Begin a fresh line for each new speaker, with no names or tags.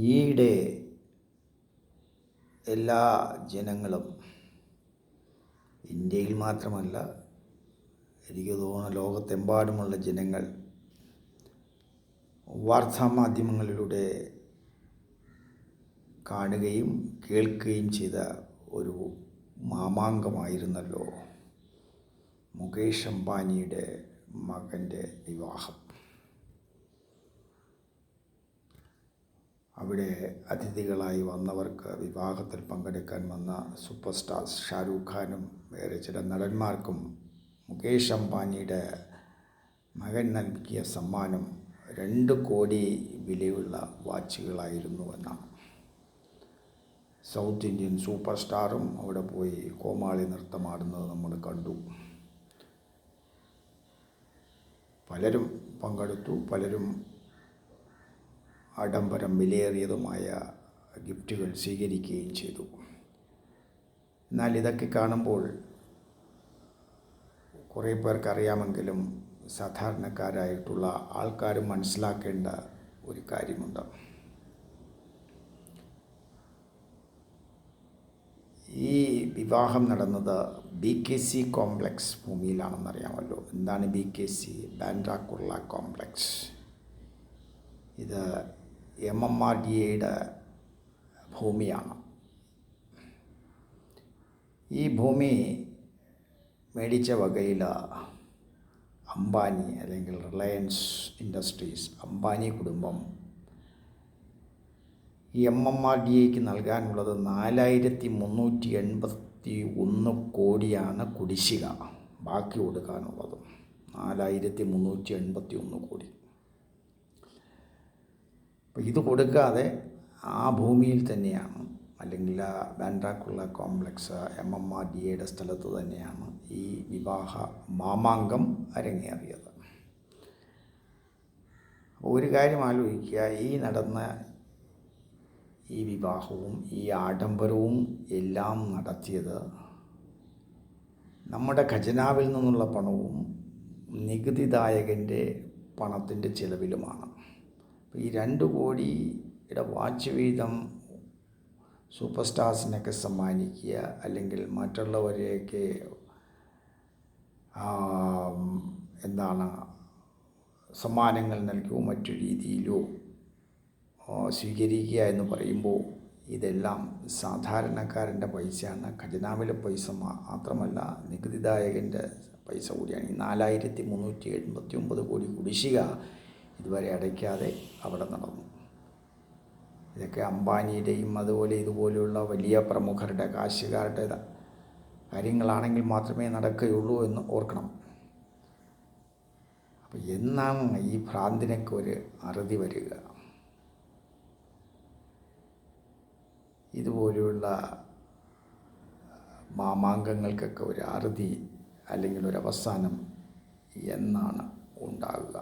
ഈയിടെ എല്ലാ ജനങ്ങളും ഇന്ത്യയിൽ മാത്രമല്ല എനിക്ക് തോന്നുന്നു ലോകത്തെമ്പാടുമുള്ള ജനങ്ങൾ വാർത്താമാധ്യമങ്ങളിലൂടെ കാണുകയും കേൾക്കുകയും ചെയ്ത ഒരു മാമാങ്കമായിരുന്നല്ലോ മുകേഷ് അംബാനിയുടെ മകന്റെ വിവാഹം. അവിടെ അതിഥികളായി വന്നവർക്ക് വിവാഹത്തിൽ പങ്കെടുക്കാൻ വന്ന സൂപ്പർ സ്റ്റാർ ഷാരൂഖ് ഖാനും വേറെ ചില നടന്മാർക്കും മുകേഷ് അംബാനിയുടെ മകൻ നൽകിയ സമ്മാനം രണ്ട് കോടി വിലയുള്ള വാച്ചുകളായിരുന്നു എന്നാണ്. സൗത്ത് ഇന്ത്യൻ സൂപ്പർ സ്റ്റാറും അവിടെ പോയി കോമാളി നൃത്തമാടുന്നത് നമ്മൾ കണ്ടു. പലരും പങ്കെടുത്തു പലരും ആഡംബരം വിലയേറിയതുമായ ഗിഫ്റ്റുകൾ സ്വീകരിക്കുകയും ചെയ്തു. എന്നാൽ ഇതൊക്കെ കാണുമ്പോൾ കുറേ പേർക്കറിയാമെങ്കിലും സാധാരണക്കാരായിട്ടുള്ള ആൾക്കാരും മനസ്സിലാക്കേണ്ട ഒരു കാര്യമുണ്ട്. ഈ വിവാഹം നടന്നത് ബി കെ സി കോംപ്ലക്സ് ഭൂമിയിലാണെന്നറിയാമല്ലോ. എന്താണ് ബി കെ സി? ബാൻഡ്രാക്കുള്ള കോംപ്ലക്സ്. ഇത് എം എം ആർ ഡി എയുടെ ഭൂമിയാണ്. ഈ ഭൂമി മേടിച്ച വകയിൽ അംബാനി അല്ലെങ്കിൽ റിലയൻസ് ഇൻഡസ്ട്രീസ് അംബാനി കുടുംബം ഈ എം എം ആർ ഡി എക്ക് നൽകാനുള്ളത് നാലായിരത്തി മുന്നൂറ്റി എൺപത്തി ഒന്ന് കോടിയാണ് കുടിശ്ശിക. ബാക്കി കൊടുക്കാനുള്ളത് നാലായിരത്തി മുന്നൂറ്റി എൺപത്തി ഒന്ന് കോടി. ഇത് കൊടുക്കാതെ ആ ഭൂമിയിൽ തന്നെയാണ് അല്ലെങ്കിൽ ആ ബാൻഡ്രാക്കുള്ള complex M M R D എയുടെ സ്ഥലത്ത് തന്നെയാണ് ഈ വിവാഹ മാമാങ്കം അരങ്ങേറിയത്. ഒരു കാര്യം ആലോചിക്കുക ഈ നടന്ന ഈ വിവാഹവും ഈ ആഡംബരവും എല്ലാം നടത്തിയത് നമ്മുടെ ഖജനാവിൽ നിന്നുള്ള പണവും നികുതിദായകന്റെ പണത്തിന്റെ ചിലവിലുമാണ്. ഈ രണ്ട് കോടിയുടെ വാച്ച് വീതം സൂപ്പർ സ്റ്റാർസിനൊക്കെ സമ്മാനിക്കുക അല്ലെങ്കിൽ മറ്റുള്ളവരെയൊക്കെ എന്താണ് സമ്മാനങ്ങൾ നൽകുകയോ മറ്റു രീതിയിലോ സ്വീകരിക്കുക എന്ന് പറയുമ്പോൾ ഇതെല്ലാം സാധാരണക്കാരന്റെ പൈസയാണ്. ഖജനാവിലെ പൈസ മാത്രമല്ല നികുതിദായകന്റെ പൈസ കൂടിയാണ്. ഈ നാലായിരത്തി മുന്നൂറ്റി എൺപത്തി ഒമ്പത് കോടി കുടിശ്ശിക ഇതുവരെ അടയ്ക്കാതെ അവിടെ നടന്നു. ഇതൊക്കെ അംബാനിയുടെയും അതുപോലെ ഇതുപോലെയുള്ള വലിയ പ്രമുഖരുടെ കാശുകാരുടെ കാര്യങ്ങളാണെങ്കിൽ മാത്രമേ നടക്കുകയുള്ളൂ എന്ന് ഓർക്കണം. അപ്പോൾ എന്നാണ് ഈ ഭ്രാന്തിനൊക്കെ ഒരു അറുതി വരിക? ഇതുപോലെയുള്ള മാമാങ്കങ്ങൾക്കൊക്കെ ഒരു അറുതി അല്ലെങ്കിൽ ഒരു അവസാനം എന്നാണ് ഉണ്ടാകുക